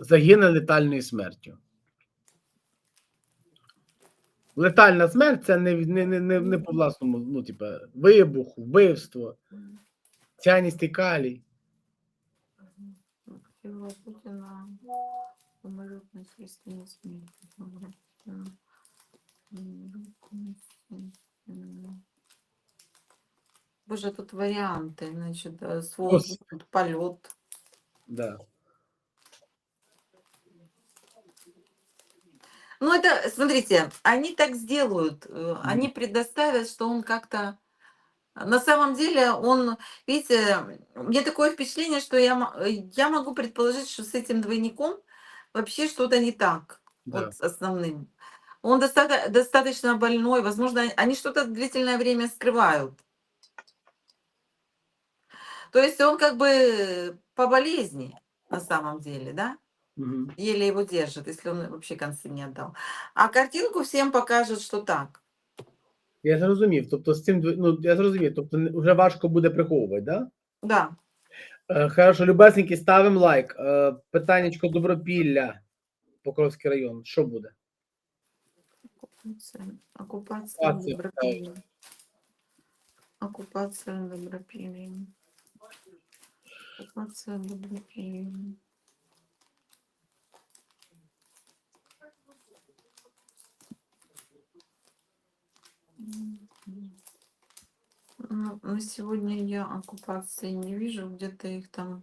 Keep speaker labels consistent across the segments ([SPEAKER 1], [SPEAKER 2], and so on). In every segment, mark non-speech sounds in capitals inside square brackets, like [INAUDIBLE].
[SPEAKER 1] загине летальною смертю. Летальна смерть це не не, не, не, по власному, ну, типу, вибух, вбивство,
[SPEAKER 2] цяність і калій. Путіна Боже, тут варіанти, значить, е, свобод, польот.
[SPEAKER 1] Да.
[SPEAKER 2] Ну, это, смотрите, они так сделают, э, они предоставят, что он как-то... На самом деле, он, видите, мне такое впечатление, что я, э, я могу предположить, что с этим двойником вообще что-то не так,
[SPEAKER 1] Да.
[SPEAKER 2] вот с основным. Он доста- достаточно больной, возможно, они что-то длительное время скрывают. То есть он как бы по болезни на самом деле, да?
[SPEAKER 1] Мгм.
[SPEAKER 2] еле его держит, если он вообще концы не отдал. А картинку всем покажет, что так.
[SPEAKER 1] Я зрозумів. Тобто з цим дво- ну, я зрозумів, тобто не- вже важко буде приховувати, да?
[SPEAKER 2] Да.
[SPEAKER 1] Е, Хорошо, любесенькі, ставимо лайк. Е, Питаннячко Добропілля, Покровський район. Що буде?
[SPEAKER 2] Оккупация, оккупация
[SPEAKER 1] Оккупация,
[SPEAKER 2] Добропилля. Оккупация Добропилля. Оккупация Добропилля. На сегодня я оккупации не вижу, где-то их там.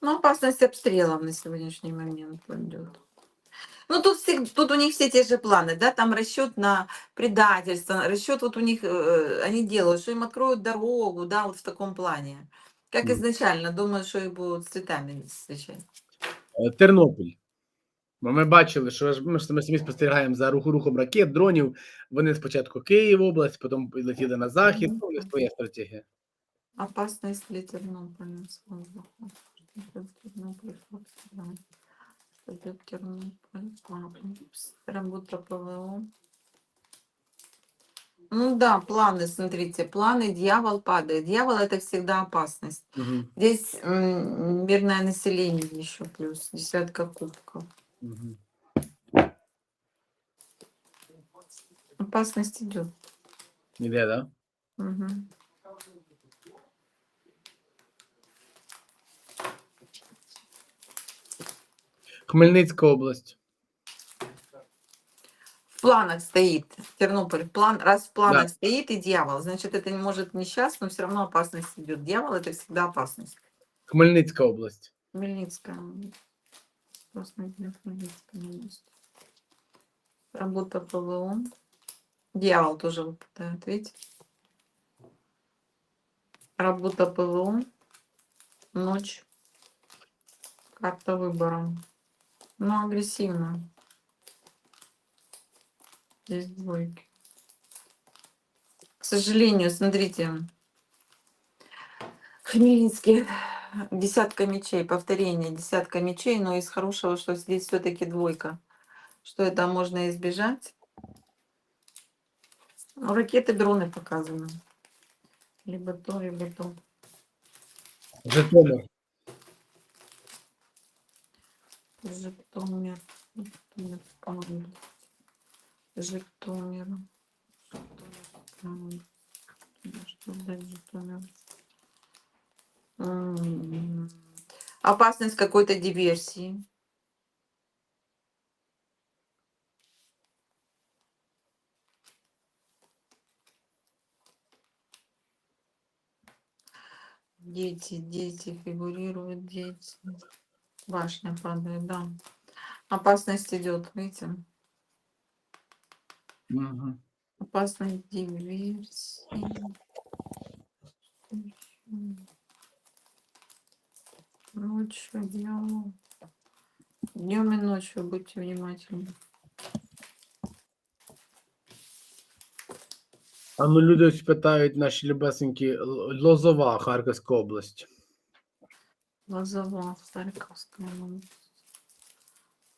[SPEAKER 2] Ну, опасность обстрелов на сегодняшний момент пойдет. Ну, тут, всег- тут у них все те же планы, да, там расчет на предательство, расчет вот у них, э, они делают, что им откроют дорогу, да, вот в таком плане. Как изначально, думаю, что их будут с цветами встречать.
[SPEAKER 1] Е, Тернопіль. Бо Ми бачили, що ж- ми ж ми самі спостерігаємо за руху рухом ракет, дронів. Вони спочатку Київ область, потім летіли на захід.
[SPEAKER 2] Мгм.
[SPEAKER 1] Ну, у них своя стратегія.
[SPEAKER 2] Опасность для Тернополя с воздуха. Что ждет Тернополь, собственно. Что ждет Тернополь. А, пс, Работа ПВО. Ну да, планы, смотрите, планы, дьявол падает. Дьявол это всегда опасность.
[SPEAKER 1] Угу.
[SPEAKER 2] Здесь м, мирное население еще плюс, десятка кубков.
[SPEAKER 1] Угу.
[SPEAKER 2] Опасность идет.
[SPEAKER 1] Іде, да?
[SPEAKER 2] Мгм.
[SPEAKER 1] Хмельницька область.
[SPEAKER 2] В планах стоит Тернополь. План, раз в планах
[SPEAKER 1] Да.
[SPEAKER 2] стоит и дьявол, значит, это не может не сейчас, но все равно опасность идет. Дьявол это всегда опасность.
[SPEAKER 1] Хмельницька область.
[SPEAKER 2] Хмельницкая. Просто не Хмельницкая область. Работа ПВО. Дьявол тоже выпадает, видите? Работа ПВО. Ночь. Карта выбора. Ну, агрессивно. Здесь двойки. К сожалению, смотрите. Хмельницкий. Десятка мечей. Повторение. Десятка мечей. Но из хорошего, что здесь все-таки двойка. Что это можно избежать. Ну, Ракеты, дроны показаны. Либо то, либо то.
[SPEAKER 1] Житомир.
[SPEAKER 2] Житомир. Житомир. Житомир. Житомир. Что за Житомир? Опасность какой-то диверсии. Дети, дети, фигурируют дети. Башня падает, да. Опасность идет, видите?
[SPEAKER 1] Угу.
[SPEAKER 2] Опасность диверсии. Ночью, днем. Днем и ночью будьте внимательны.
[SPEAKER 1] А ну люди ось питають наші любесенькі Л- Лозова, Харківська область.
[SPEAKER 2] Лозова, Харьковская область.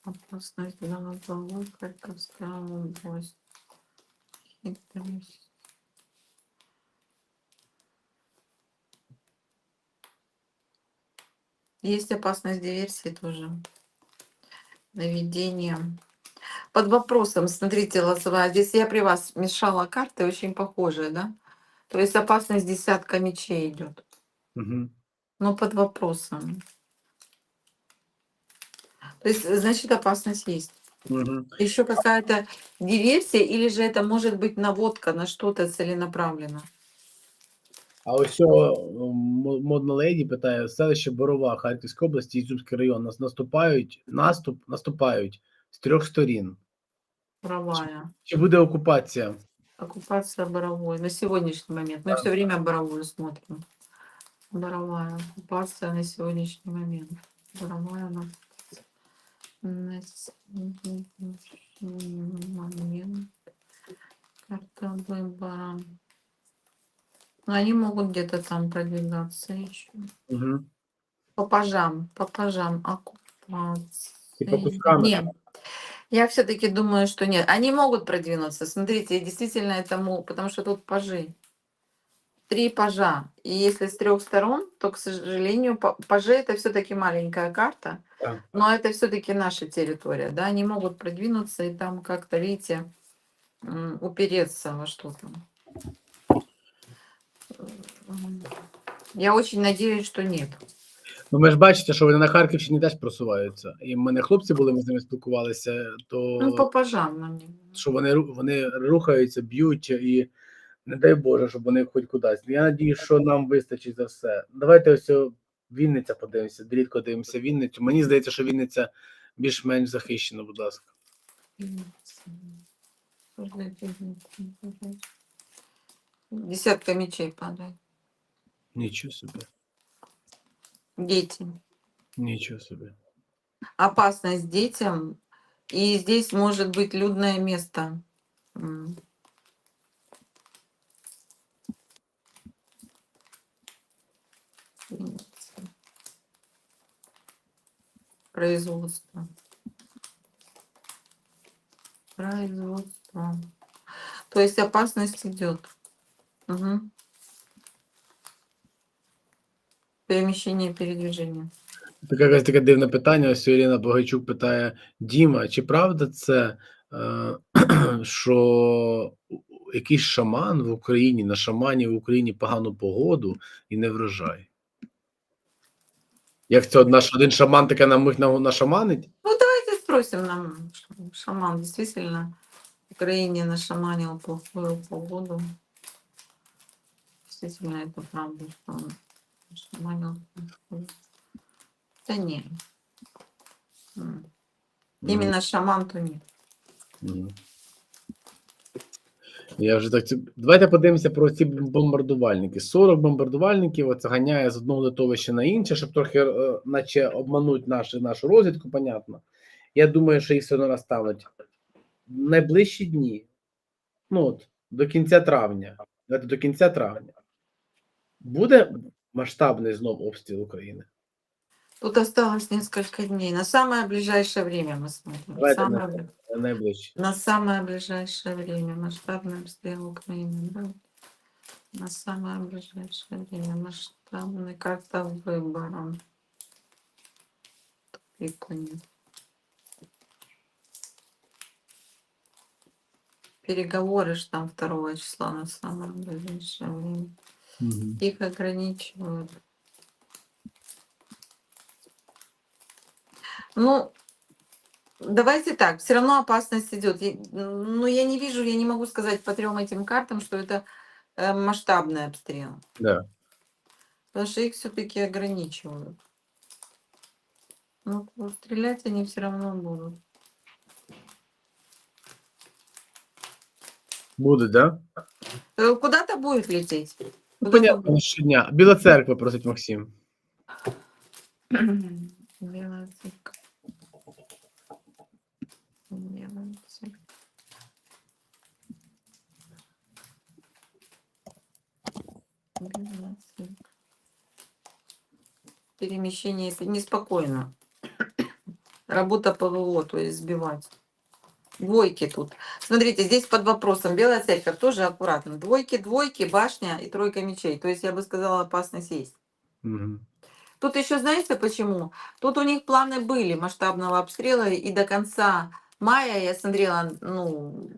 [SPEAKER 2] Опасность для Лозовой, Харьковская область. Хитрость. Есть опасность диверсии тоже. Наведение. Под вопросом, смотрите, Лозовая, здесь я при вас мешала карты, очень похожие, да? То есть опасность десятка мечей идет.
[SPEAKER 1] Угу.
[SPEAKER 2] Но под вопросом. То есть, значит, опасность есть.
[SPEAKER 1] Угу.
[SPEAKER 2] Еще какая-то диверсия, или же это может быть наводка на что-то целенаправленно?
[SPEAKER 1] А ось цього м- модна леді питає: селище Борова Харківської області, Ізюмський район. Нас наступають, наступ, наступають з трьох сторін.
[SPEAKER 2] Боровая.
[SPEAKER 1] Чи буде окупація?
[SPEAKER 2] Оккупация Боровой. На сегодняшний момент. Мы все время Боровую смотрим. Боровая. Оккупация на сегодняшний момент. Боровая на, на сегодняшний момент. Карта выбора. Но они могут где-то там продвигаться еще.
[SPEAKER 1] Угу.
[SPEAKER 2] По пажам, по пажам оккупации.
[SPEAKER 1] И по кускам
[SPEAKER 2] Нет. Я все-таки думаю, что нет. Они могут продвинуться. Смотрите, действительно это могут, потому что тут пажи. Три пажа. И если с трех сторон, то, к сожалению, па- пажи это все-таки маленькая карта,
[SPEAKER 1] Так.
[SPEAKER 2] но это все-таки наша территория. Да, они могут продвинуться и там как-то, видите, упереться во что-то. Я очень надеюсь, что нет.
[SPEAKER 1] Ну, ви ж бачите, що вони на Харківщині теж просуваються. І в мене хлопці були, ми з ними спілкувалися, то
[SPEAKER 2] Ну, по пажам нам.
[SPEAKER 1] що вони, ру- вони рухаються, б'ють і не дай Боже, щоб вони хоч кудись. Я надію, що нам вистачить за все. Давайте ось о, Вінниця подивимося. Рідко дивимося Вінницю. Мені здається, що Вінниця більш-менш захищена, будь ласка.
[SPEAKER 2] Десятка мечей падает.
[SPEAKER 1] Нічого собі,
[SPEAKER 2] Дети.
[SPEAKER 1] нічого собі.
[SPEAKER 2] Опасность детям. И здесь может быть людное место. М. Винница. Производство. Производство. То есть опасность идет. Мгм. Перемещение, передвижение.
[SPEAKER 1] Таке якесь таке дивне питання. Ось Ірина Богайчук питає: Діма, чи правда це, е, [CLEARS THROAT] що якийсь шаман в Україні на шамані в Україні погану погоду і не врожай? Як це наш один шаман таке нам нашаманить?
[SPEAKER 2] Ну, давайте спросим нам, шаман действительно в Украине нашаманил плохую погоду. Действительно, это правда, что он нашаманил. Да нет. Именно шаман, то нет.
[SPEAKER 1] Мгм. Я вже так. Давайте подивимося про ці бомбардувальники. 40 бомбардувальників оце ганяє з одного литовища на інше, щоб трохи, е, наче обмануть нашу, нашу розвідку, понятно. Я думаю, що їх все одно наставлять в найближчі дні. Ну от, до кінця травня. До кінця травня. Буде масштабний знов обстріл України.
[SPEAKER 2] Тут осталось несколько дней. На самое ближайшее время мы смотрим.
[SPEAKER 1] Давайте
[SPEAKER 2] Самое
[SPEAKER 1] на-
[SPEAKER 2] бли-
[SPEAKER 1] Найближчі.
[SPEAKER 2] на самое ближайшее время масштабный обстрел Украины. Да? На самое ближайшее время масштабный карта выбора. Тупик у них. Переговоры ж там 2 числа на самое ближайшее время.
[SPEAKER 1] Мгм.
[SPEAKER 2] Их ограничивают. Ну, давайте так, все равно опасность идет. Но я не вижу, я не могу сказать по трем этим картам, что это э, масштабный обстрел.
[SPEAKER 1] Да.
[SPEAKER 2] Потому что их все-таки ограничивают. Ну, стрелять они все равно будут.
[SPEAKER 1] Буде, да?
[SPEAKER 2] Э, Куда-то будет лететь.
[SPEAKER 1] Ну, понятно, щодня. Біла церква просить Максим.
[SPEAKER 2] Белая церковь. Белая церковь. Белая церковь. Перемещение неспокойно. Работа ПВО, то есть сбивать. Двойки тут. Смотрите, здесь под вопросом. Белая церковь тоже аккуратно. Двойки, двойки, башня и тройка мечей. То есть я бы сказала, опасность есть.
[SPEAKER 1] Угу.
[SPEAKER 2] Тут еще знаете почему? Тут у них планы были масштабного обстрела, и до конца мая я смотрела, ну,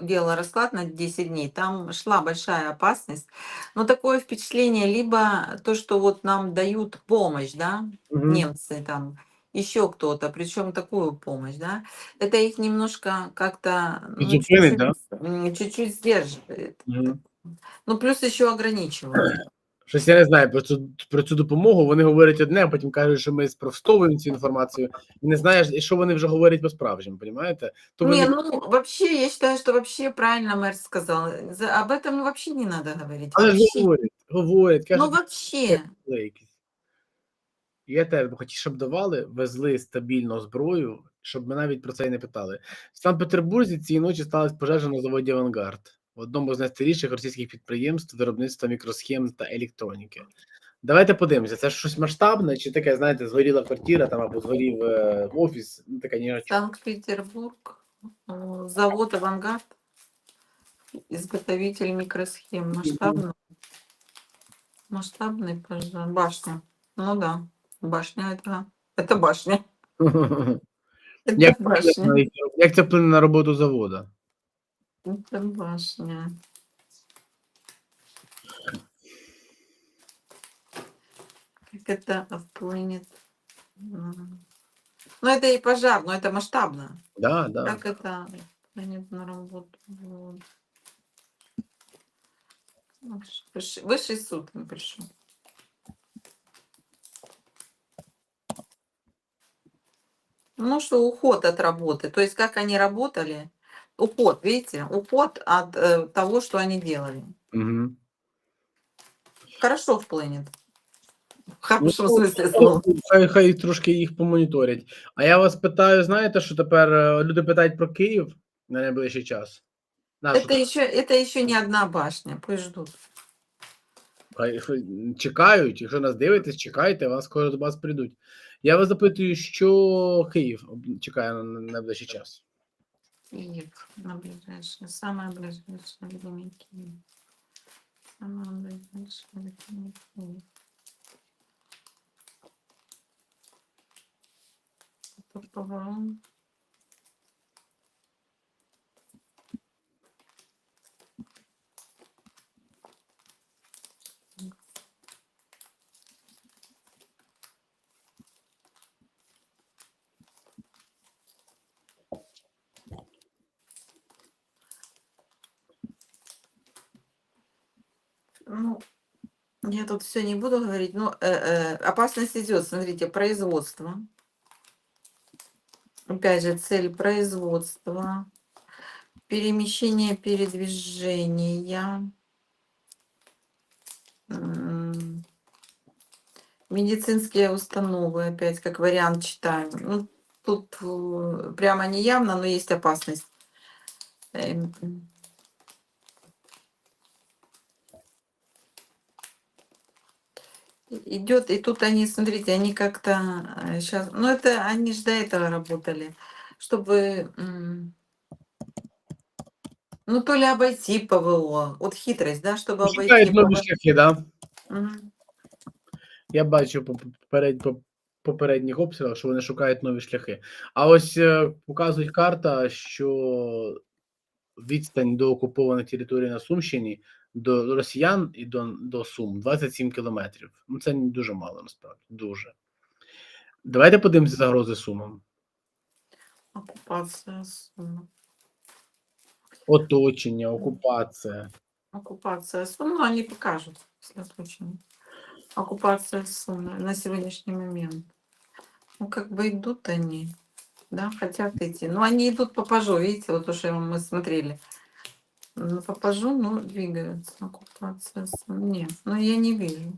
[SPEAKER 2] делала расклад на 10 дней, там шла большая опасность. Но такое впечатление, либо то, что вот нам дают помощь, да,
[SPEAKER 1] Мгм.
[SPEAKER 2] немцы там, еще кто-то, причем такую помощь, да, это их немножко как-то ну,
[SPEAKER 1] Призупинить,
[SPEAKER 2] чуть-чуть,
[SPEAKER 1] да?
[SPEAKER 2] м, чуть-чуть сдерживает.
[SPEAKER 1] Мгм.
[SPEAKER 2] Ну, плюс еще ограничивают.
[SPEAKER 1] Щось я не знаю про цю про цю допомогу. Вони говорять одне, а потім кажуть, що ми спростовуємо цю інформацію. І не знаєш, і що вони вже говорять по-справжньому, розумієте? То
[SPEAKER 2] Не,
[SPEAKER 1] вони
[SPEAKER 2] ну вообще, я считаю, что вообще правильно мэр сказал. За- Об этом вообще не надо говорить.
[SPEAKER 1] але ж
[SPEAKER 2] Вообще.
[SPEAKER 1] говорять, говорять,
[SPEAKER 2] Ну
[SPEAKER 1] кажуть,
[SPEAKER 2] вообще.
[SPEAKER 1] були якісь. Я теж би хотів, щоб давали, везли стабільну зброю, щоб ми навіть про це і не питали. В Санкт-Петербурзі цієї ночі сталася пожежа на заводі Авангард, в одному з найстаріших російських підприємств виробництва мікросхем та електроніки. Давайте подивимося, це ж щось масштабне, чи таке, знаєте, згоріла квартира там або згорів е, офіс, ну таке ні.
[SPEAKER 2] Санкт-Петербург. э, Завод «Авангард». Изготовитель микросхем. Масштабный. Масштабный пожар. Башня. Ну да. Башня это, это башня. [LAUGHS] Это
[SPEAKER 1] Як,
[SPEAKER 2] башня.
[SPEAKER 1] як це вплине на роботу заводу?
[SPEAKER 2] Это башня. Как это вплынет? М. Ну, это и пожар, но это масштабно.
[SPEAKER 1] Да, да.
[SPEAKER 2] Как это вплынет на работу? Вот. Высший, высший суд не Ну, что уход от работы. То есть, как они работали, уход, видите, уход от э, того, что они делали.
[SPEAKER 1] Угу.
[SPEAKER 2] Хорошо вплынет. В хорошем
[SPEAKER 1] Ну,
[SPEAKER 2] смысле слова.
[SPEAKER 1] Хай, хай трошки їх помоніторять. А я вас питаю, знаєте, що тепер е, люди питають про Київ на найближчий час? На, що
[SPEAKER 2] Это еще, это еще не одна башня, пусть ждут.
[SPEAKER 1] Хай- хай чекають, якщо нас дивитесь, чекайте, вас скоро до вас прийдуть. Я вас запитую, що Київ об- чекає на на найближчий час.
[SPEAKER 2] Киев на ближайшее, самое ближайшее время Киев. Самое ближайшее время Киев. Это поворот. Ну, я тут все не буду говорить, но э, э, опасность идет, смотрите, производство. Опять же, цель производства, перемещение передвижения, м, медицинские установы, опять как вариант читаем. Ну, тут э, прямо не явно, но есть опасность. Эм, м идет, и тут они, смотрите, они как-то сейчас, ну это они же до этого работали, чтобы, м, ну то ли обойти ПВО, вот хитрость, да, чтобы обойти
[SPEAKER 1] Шукають нові
[SPEAKER 2] ПВО.
[SPEAKER 1] шляхи, да?
[SPEAKER 2] Мгм.
[SPEAKER 1] Я бачу по поперед, по попередніх обстрілах, що вони шукають нові шляхи. А ось е, показують карта, що відстань до окупованих територій на Сумщині до росіян і до, до Сум 27 кілометрів. Ну це дуже мало, насправді. Дуже. Давайте подивимося загрози Сумам.
[SPEAKER 2] Оккупация, Сум.
[SPEAKER 1] Оточення, окупація.
[SPEAKER 2] оккупация Сум, ну они покажут, если очень. Оккупация Сум на сегодняшний момент. Ну как бы идут они, да, хотят идти. Ну они идут по пажу, видите, вот то, что мы смотрели. Ну, по пажу, ну, двигаются. Оккупация. Нет, ну я не вижу.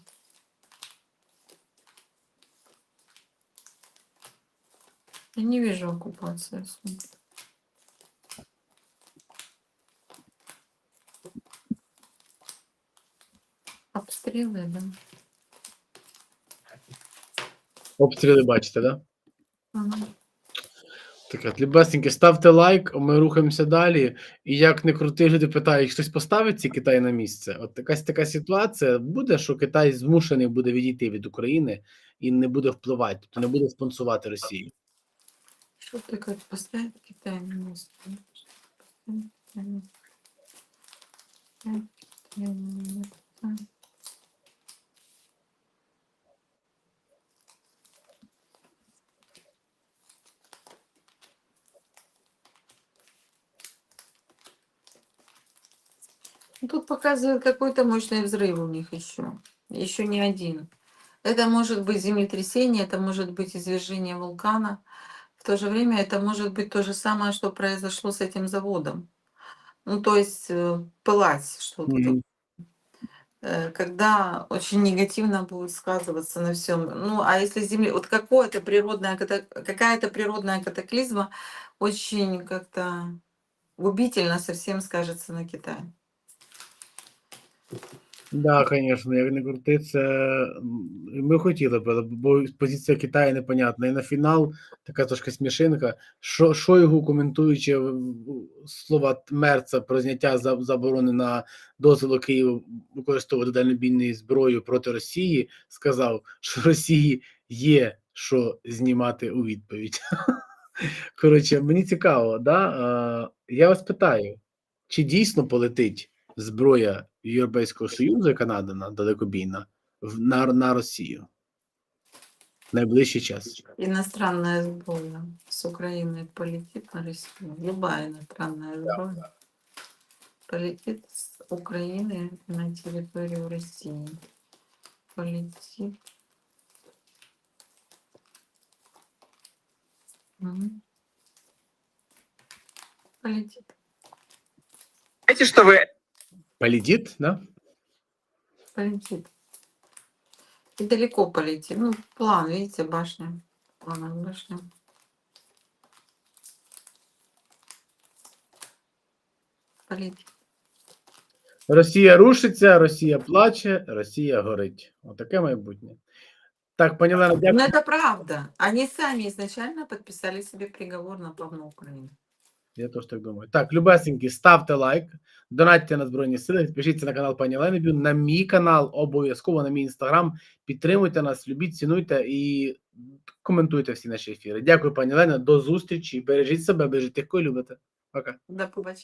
[SPEAKER 2] Я не вижу оккупации. Обстрелы, да.
[SPEAKER 1] Обстріли бачите, да?
[SPEAKER 2] Ага.
[SPEAKER 1] Таке, любесеньке, ставте лайк, ми рухаємося далі. І як не крути, люди питають, хтось поставить ці Китай на місце. От якась така ситуація буде, що Китай змушений буде відійти від України і не буде впливати, тобто не буде спонсувати Росію.
[SPEAKER 2] Что такое поставить Китай на место. Тут показывает какой-то мощный взрыв у них еще. Еще не один. Это может быть землетрясение, это может быть извержение вулкана. В то же время это может быть то же самое, что произошло с этим заводом. Ну, то есть э, пылать что-то.
[SPEAKER 1] Мгм.
[SPEAKER 2] Э, Когда очень негативно будет сказываться на всем. Ну, а если земли, вот какое-то природное, какая-то природная катаклизма очень как-то губительно совсем скажется на Китае.
[SPEAKER 1] Да, звісно, як не крути, це ми хотіли б, бо позиція Китаю непонятна. І на фінал така трошки смішинка. Шо, Шойгу, коментуючи слова Мерца про зняття заборони на дозволу Києву використовувати дальнобійну зброю проти Росії, сказав, що Росії є що знімати у відповідь. [LAUGHS] Коротше, мені цікаво, да? я вас питаю, чи дійсно полетить зброя Європейського Союзу, яка надана далекобійна, в- на, на Росію в найближчий час?
[SPEAKER 2] Иностранная сборная с Украины полетит на Россию. Любая иностранная сборная полетит с Украины на территорию России. Полетит. Мгм. Полетит.
[SPEAKER 3] Знаете, что вы
[SPEAKER 1] Полетить, да?
[SPEAKER 2] Полетит. И далеко полетит. Ну, план, видите, башня. План, башня. Полетит.
[SPEAKER 1] Росія рушиться, Росія плаче, Росія горить. Отаке майбутнє. Так, пані Лена,
[SPEAKER 2] Но
[SPEAKER 1] дякую.
[SPEAKER 2] это правда. Они сами изначально подписали себе приговор на полную Украину.
[SPEAKER 1] Я теж так думаю. Так, любесенькі, ставте лайк, донатьте на Збройні Сили, підпишіться на канал пані Ленебю, на мій канал, обов'язково на мій інстаграм. Підтримуйте нас, любіть, цінуйте і коментуйте всі наші ефіри. Дякую, пані Лена. До зустрічі. Бережіть себе, бережіть тих, кого любите. Пока.
[SPEAKER 2] До побачення.